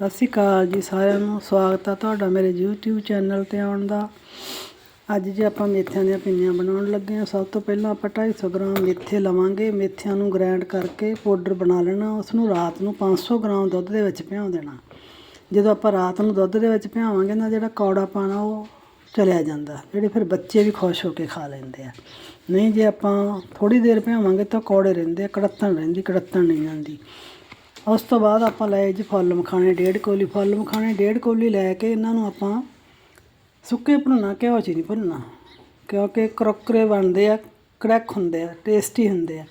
ਸਤਿ ਸ਼੍ਰੀ ਅਕਾਲ ਜੀ ਸਾਰਿਆਂ ਨੂੰ। ਸਵਾਗਤ ਆ ਤੁਹਾਡਾ ਮੇਰੇ YouTube ਚੈਨਲ ਤੇ ਆਉਣ ਦਾ। ਅੱਜ ਜੇ ਆਪਾਂ ਮੇਥਿਆਂ ਦੀਆਂ ਪਿੰਨੀਆਂ ਬਣਾਉਣ ਲੱਗੇ ਹਾਂ, ਸਭ ਤੋਂ ਪਹਿਲਾਂ ਆਪਾਂ 250 ਗ੍ਰਾਮ ਮੇਥੇ ਲਵਾਂਗੇ। ਮੇਥਿਆਂ ਨੂੰ ਗ੍ਰਾਈਂਡ ਕਰਕੇ ਪਾਊਡਰ ਬਣਾ ਲੈਣਾ। ਉਸ ਨੂੰ ਰਾਤ ਨੂੰ 500 ਗ੍ਰਾਮ ਦੁੱਧ ਦੇ ਵਿੱਚ ਭਿਉਂ ਦੇਣਾ। ਜਦੋਂ ਆਪਾਂ ਰਾਤ ਨੂੰ ਦੁੱਧ ਦੇ ਵਿੱਚ ਭਿਆਵਾਂਗੇ ਨਾ, ਜਿਹੜਾ ਕੌੜਾ ਪਾਣਾ, ਉਹ ਚਲਿਆ ਜਾਂਦਾ। ਜਿਹੜੇ ਫਿਰ ਬੱਚੇ ਵੀ ਖੁਸ਼ ਹੋ ਕੇ ਖਾ ਲੈਂਦੇ ਆ। ਨਹੀਂ, ਜੇ ਆਪਾਂ ਥੋੜੀ ਦੇਰ ਭਿਆਵਾਂਗੇ ਤਾਂ ਕੌੜੇ ਰਹਿੰਦੇ ਆ, ਕੜੱਤਣ ਰਹਿੰਦੀ, ਕੜੱਤਣ ਨਹੀਂ ਜਾਂਦੀ ਉਸ ਤੋਂ ਬਾਅਦ ਆਪਾਂ ਲਏ ਜੀ ਫੁੱਲ ਮਖਾਣੇ, ਡੇਢ ਕੋਲੀ ਫੁੱਲ ਮਖਾਣੇ, ਡੇਢ ਕੋਲੀ ਲੈ ਕੇ ਇਹਨਾਂ ਨੂੰ ਆਪਾਂ ਸੁੱਕੇ ਭੁੰਨਣਾ, ਘਿਓ 'ਚ ਨਹੀਂ ਭੁੰਨਣਾ। ਕਿਉਂਕਿ ਕਰੋਕਰੇ ਬਣਦੇ ਆ, ਕੜਕ ਹੁੰਦੇ ਆ, ਟੇਸਟੀ ਹੁੰਦੇ ਆ।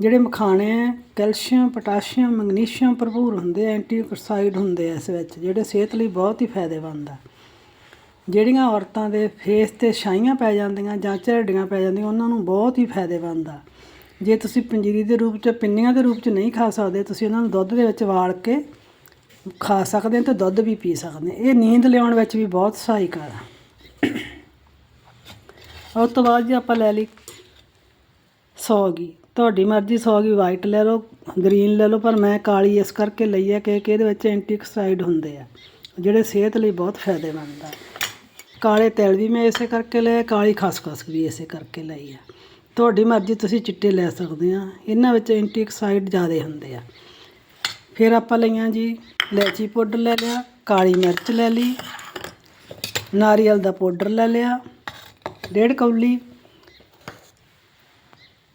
ਜਿਹੜੇ ਮਖਾਣੇ ਆ, ਕੈਲਸ਼ੀਅਮ, ਪੋਟਾਸ਼ੀਅਮ, ਮੈਗਨੀਸ਼ੀਅਮ ਭਰਪੂਰ ਹੁੰਦੇ ਆ, ਐਂਟੀਆਕਸਾਈਡ ਹੁੰਦੇ ਆ ਇਸ ਵਿੱਚ, ਜਿਹੜੇ ਸਿਹਤ ਲਈ ਬਹੁਤ ਹੀ ਫਾਇਦੇਮੰਦ ਆ। ਜਿਹੜੀਆਂ ਔਰਤਾਂ ਦੇ ਫੇਸ ਤੇ ਛਾਈਆਂ ਪੈ ਜਾਂਦੀਆਂ ਜਾਂ ਝੜੀਆਂ ਪੈ ਜਾਂਦੀਆਂ, ਉਹਨਾਂ ਨੂੰ ਬਹੁਤ ਹੀ ਫਾਇਦੇਮੰਦ ਆ। ਜੇ ਤੁਸੀਂ ਪੰਜੀਰੀ ਦੇ ਰੂਪ 'ਚ, ਪਿੰਨੀਆਂ ਦੇ ਰੂਪ 'ਚ ਨਹੀਂ ਖਾ ਸਕਦੇ, ਤੁਸੀਂ ਉਹਨਾਂ ਨੂੰ ਦੁੱਧ ਦੇ ਵਿੱਚ ਵਾਲ ਕੇ ਖਾ ਸਕਦੇ ਹੋ ਤੇ ਦੁੱਧ ਵੀ ਪੀ ਸਕਦੇ ਇਹ ਨੀਂਦ ਲਿਆਉਣ ਵਿੱਚ ਵੀ ਬਹੁਤ ਸਹਾਇਕ ਆ। ਉਸ ਤੋਂ ਬਾਅਦ ਜੀ ਆਪਾਂ ਲੈ ਲਈ ਸੌਗੀ। ਤੁਹਾਡੀ ਮਰਜ਼ੀ ਸੌਗੀ ਵਾਈਟ ਲੈ ਲਓ ਗ੍ਰੀਨ ਲੈ ਲਓ, ਪਰ ਮੈਂ ਕਾਲੀ ਇਸ ਕਰਕੇ ਲਈ ਹੈ ਕਿ ਇਹਦੇ ਵਿੱਚ ਐਂਟੀਆਕਸਾਈਡ ਹੁੰਦੇ ਆ, ਜਿਹੜੇ ਸਿਹਤ ਲਈ ਬਹੁਤ ਫਾਇਦੇਮੰਦ ਆ। ਕਾਲੇ ਤਿਲ ਵੀ ਮੈਂ ਇਸੇ ਕਰਕੇ ਲਏ, ਕਾਲੀ ਖਸਖਸ ਵੀ ਇਸੇ ਕਰਕੇ ਲਈ ਆ। ਤੁਹਾਡੀ ਮਰਜ਼ੀ, ਤੁਸੀਂ ਚਿੱਟੇ ਲੈ ਸਕਦੇ ਆ। ਇਹਨਾਂ ਵਿੱਚ ਐਂਟੀਆਕਸਾਈਡ ਜ਼ਿਆਦਾ ਹੁੰਦੇ ਆ। ਫਿਰ ਆਪਾਂ ਲਈਆਂ ਜੀ, ਇਲਾਇਚੀ ਪਾਊਡਰ ਲੈ ਲਿਆ, ਕਾਲੀ ਮਿਰਚ ਲੈ ਲਈ, ਨਾਰੀਅਲ ਦਾ ਪਾਊਡਰ ਲੈ ਲਿਆ, ਡੇਢ ਕੌਲੀ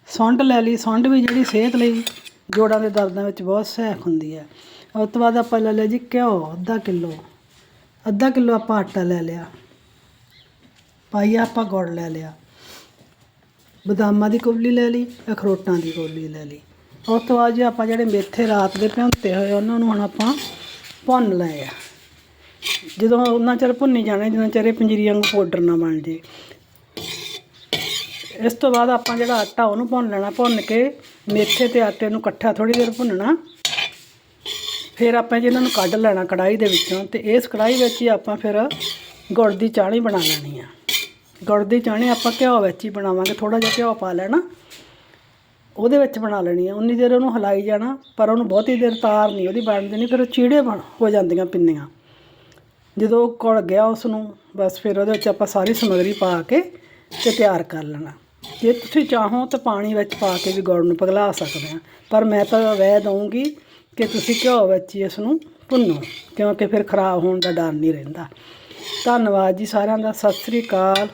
ਸੁੰਡ ਲੈ ਲਈ। ਸੁੰਡ ਵੀ ਜਿਹੜੀ ਸਿਹਤ ਲਈ ਜੋੜਾਂ ਦੇ ਦਰਦਾਂ ਵਿੱਚ ਬਹੁਤ ਸਹਾਇਕ ਹੁੰਦੀ ਹੈ। ਉਸ ਤੋਂ ਬਾਅਦ ਆਪਾਂ ਲੈ ਲਿਆ ਜੀ ਘਿਓ, ਅੱਧਾ ਕਿਲੋ। ਅੱਧਾ ਕਿਲੋ ਆਪਾਂ ਆਟਾ ਲੈ ਲਿਆ। ਪਾਈਆ ਆਪਾਂ ਗੁੜ ਲੈ ਲਿਆ। ਬਦਾਮਾਂ ਦੀ ਕੋਲੀ ਲੈ ਲਈ, ਅਖਰੋਟਾਂ ਦੀ ਕੋਲੀ ਲੈ ਲਈ। ਉਸ ਤੋਂ ਬਾਅਦ ਜੇ ਆਪਾਂ ਜਿਹੜੇ ਮੇਥੇ ਰਾਤ ਦੇ ਭਿਉਂਤੇ ਹੋਏ ਉਹਨਾਂ ਨੂੰ ਹੁਣ ਆਪਾਂ ਭੁੰਨ ਲਏ ਆ। ਜਦੋਂ ਉਹਨਾਂ ਚਿਰ ਭੁੰਨੀ ਜਾਣੇ ਜਦੋਂ ਚਿਰ ਇਹ ਪੰਜੀਰੀ ਵਾਂਗੂ ਪਾਊਡਰ ਨਾ ਬਣ ਜੇ। ਇਸ ਤੋਂ ਬਾਅਦ ਆਪਾਂ ਜਿਹੜਾ ਆਟਾ ਉਹਨੂੰ ਭੁੰਨ ਲੈਣਾ, ਭੁੰਨ ਕੇ ਮੇਥੇ ਤੇ ਆਟੇ ਨੂੰ ਇਕੱਠਾ ਥੋੜੀ ਦੇਰ ਭੁੰਨਣਾ। ਫਿਰ ਆਪਾਂ ਜੀ ਇਹਨਾਂ ਨੂੰ ਕੱਢ ਲੈਣਾ ਕੜਾਈ ਦੇ ਵਿੱਚੋਂ ਤੇ ਇਸ ਕੜਾਈ ਵਿੱਚ ਹੀ ਆਪਾਂ ਫਿਰ ਗੁੜ ਦੀ ਚਾਹਣੀ ਬਣਾ ਲੈਣੀ ਆ। ਗੁੜ ਦੀ ਚਾਣੀ ਆਪਾਂ ਘਿਓ ਵਿੱਚ ਹੀ ਬਣਾਵਾਂਗੇ ਥੋੜਾ ਜਿਹਾ ਘਿਓ ਪਾ ਲੈਣਾ। ਉਹਦੇ ਵਿੱਚ ਬਣਾ ਲੈਣੀ ਆ। ਉਨੀ ਦੇਰ ਉਹਨੂੰ ਹਿਲਾਈ ਜਾਣਾ, ਪਰ ਉਹਨੂੰ ਬਹੁਤੀ ਦੇਰ ਤਾਰ ਨਹੀਂ, ਉਹਦੀ ਬਣਦੀ ਨਹੀਂ ਫਿਰ ਉਹ ਚੀੜੇ ਬਣ, ਹੋ ਜਾਂਦੀਆਂ ਪਿੰਨੀਆਂ। ਜਦੋਂ ਕੁੜ ਗਿਆ ਉਸ ਨੂੰ ਬਸ ਫਿਰ ਉਹਦੇ ਵਿੱਚ ਆਪਾਂ ਸਾਰੀ ਸਮੱਗਰੀ ਪਾ ਕੇ ਤੇ ਤਿਆਰ ਕਰ ਲੈਣਾ। ਜੇ ਤੁਸੀਂ ਚਾਹੋ ਤਾਂ ਪਾਣੀ ਵਿੱਚ ਪਾ ਕੇ ਵੀ ਗੁੜ ਨੂੰ ਪਿਘਲਾ ਸਕਦੇ ਆ, ਪਰ ਮੈਂ ਤਾਂ ਵਹਿ ਦਊਂਗੀ ਕਿ ਤੁਸੀਂ ਘਿਓ ਵਿੱਚ ਹੀ ਇਸ ਨੂੰ ਭੁੰਨੋ, ਕਿਉਂਕਿ ਫਿਰ ਖਰਾਬ ਹੋਣ ਦਾ ਡਰ ਨਹੀਂ ਰਹਿੰਦਾ। ਧੰਨਵਾਦ ਜੀ ਸਾਰਿਆਂ ਦਾ। ਸਤਿ ਸ੍ਰੀ ਅਕਾਲ।